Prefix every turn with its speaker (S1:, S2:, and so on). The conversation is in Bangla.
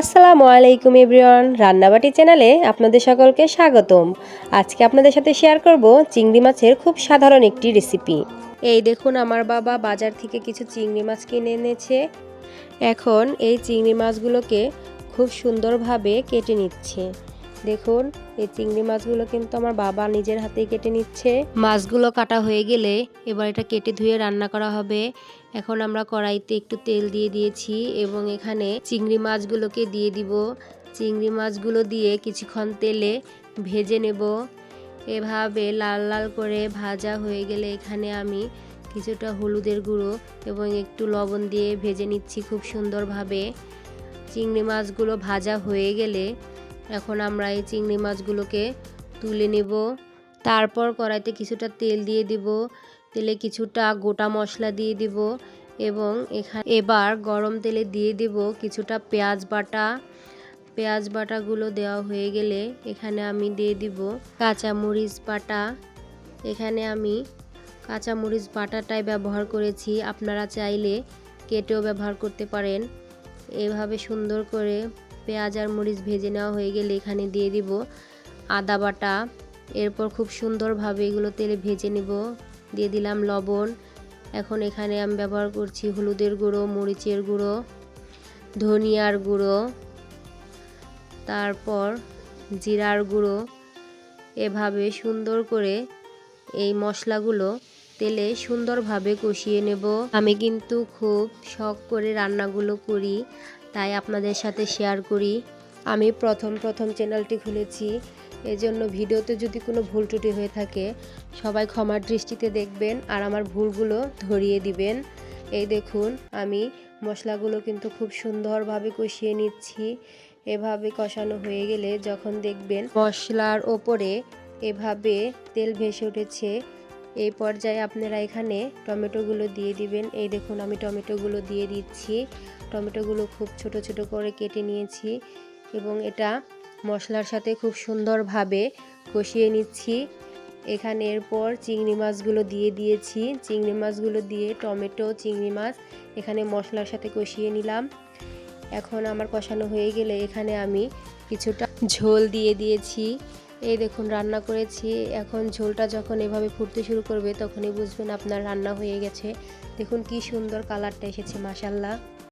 S1: আসসালামু আলাইকুম এভরিওয়ান, রান্নাবাটি চ্যানেলে আপনাদের সকলকে স্বাগতম। আজকে আপনাদের সাথে শেয়ার করব চিংড়ি মাছের খুব সাধারণ একটি রেসিপি। এই দেখুন, আমার বাবা বাজার থেকে কিছু চিংড়ি মাছ কিনে এনেছে। এখন এই চিংড়ি মাছগুলোকে খুব সুন্দরভাবে কেটে নিচ্ছে। দেখুন, এই চিংড়ি মাছগুলো কিন্তু আমার বাবা নিজের হাতেই কেটে নিচ্ছে। মাছগুলো কাটা হয়ে গেলে এবার এটা কেটে ধুয়ে রান্না করা হবে। এখন আমরা কড়াইতে একটু তেল দিয়ে দিয়েছি এবং এখানে চিংড়ি মাছগুলোকে দিয়ে দিব। চিংড়ি মাছগুলো দিয়ে কিছুক্ষণ তেলে ভেজে নেব। এভাবে লাল লাল করে ভাজা হয়ে গেলে এখানে আমি কিছুটা হলুদের গুঁড়ো এবং একটু লবণ দিয়ে ভেজে নিচ্ছি খুব সুন্দরভাবে। চিংড়ি মাছগুলো ভাজা হয়ে গেলে এখন আমরা এই চিংড়ি মাছগুলোকে তুলে নেব। তারপর কড়াইতে কিছুটা তেল দিয়ে দিব। তেলে কিছুটা গোটা মশলা দিয়ে দিব এবং এখানে এবার গরম তেলে দিয়ে দিব কিছুটা পেঁয়াজ বাটা। পেঁয়াজ বাটাগুলো দেওয়া হয়ে গেলে এখানে আমি দিয়ে দিব কাঁচা মরিচ বাটা। এখানে আমি কাঁচা মরিচ বাটাটাই ব্যবহার করেছি। আপনারা চাইলে কেটেও ব্যবহার করতে পারেন। এভাবে সুন্দর করে পেঁয়াজ আর মরিচ ভেজে নেওয়া হয়ে গেলে এখানে দিয়ে দিব আদা বাটা। এরপর খুব সুন্দরভাবে এগুলো তেলে ভেজে নেব। দিয়ে দিলাম লবণ। এখন এখানে আমি ব্যবহার করছি হলুদের গুঁড়ো, মরিচের গুঁড়ো, ধনিয়ার গুঁড়ো, তারপর জিরার গুঁড়ো। এভাবে সুন্দর করে এই মশলাগুলো তেলে সুন্দরভাবে কষিয়ে নেব। আমি কিন্তু খুব শখ করে রান্নাগুলো করি। তাই আপনাদের সাথে শেয়ার করি। আমি প্রথম প্রথম চ্যানেলটি খুলেছি। এজন্য ভিডিওতে যদি কোনো ভুল ত্রুটি হয়ে থাকে, সবাই ক্ষমার দৃষ্টিতে দেখবেন আর আমার ভুলগুলো ধরিয়ে দিবেন। এই দেখুন, আমি মশলাগুলো কিন্তু খুব সুন্দরভাবে কষিয়ে নিচ্ছি। এভাবে কষানো হয়ে গেলে যখন দেখবেন মশলার ওপরে এভাবে তেল ভেসে উঠেছে এই পর্যায়ে আপনারা এখানে টমেটোগুলো দিয়ে দিবেন। এই দেখুন, আমি টমেটোগুলো দিয়ে দিচ্ছি। টমেটোগুলো খুব ছোট ছোট করে কেটে নিয়েছি এবং এটা মশলার সাথে খুব সুন্দরভাবে কষিয়ে নিচ্ছি। এখানে এরপর চিংড়ি মাছগুলো দিয়ে দিয়েছি। চিংড়ি মাছগুলো দিয়ে টমেটো, চিংড়ি মাছ এখানে মশলার সাথে কষিয়ে নিলাম। এখন আমার কষানো হয়ে গেলে এখানে আমি কিছুটা ঝোল দিয়ে দিয়েছি। এই দেখুন, রান্না করেছি। এখন ঝোলটা যখন এভাবে ফুটতে শুরু করবে, তখনই বুঝবেন আপনার রান্না হয়ে গেছে। দেখুন কি সুন্দর কালারটা এসেছে মাসাল্লাহ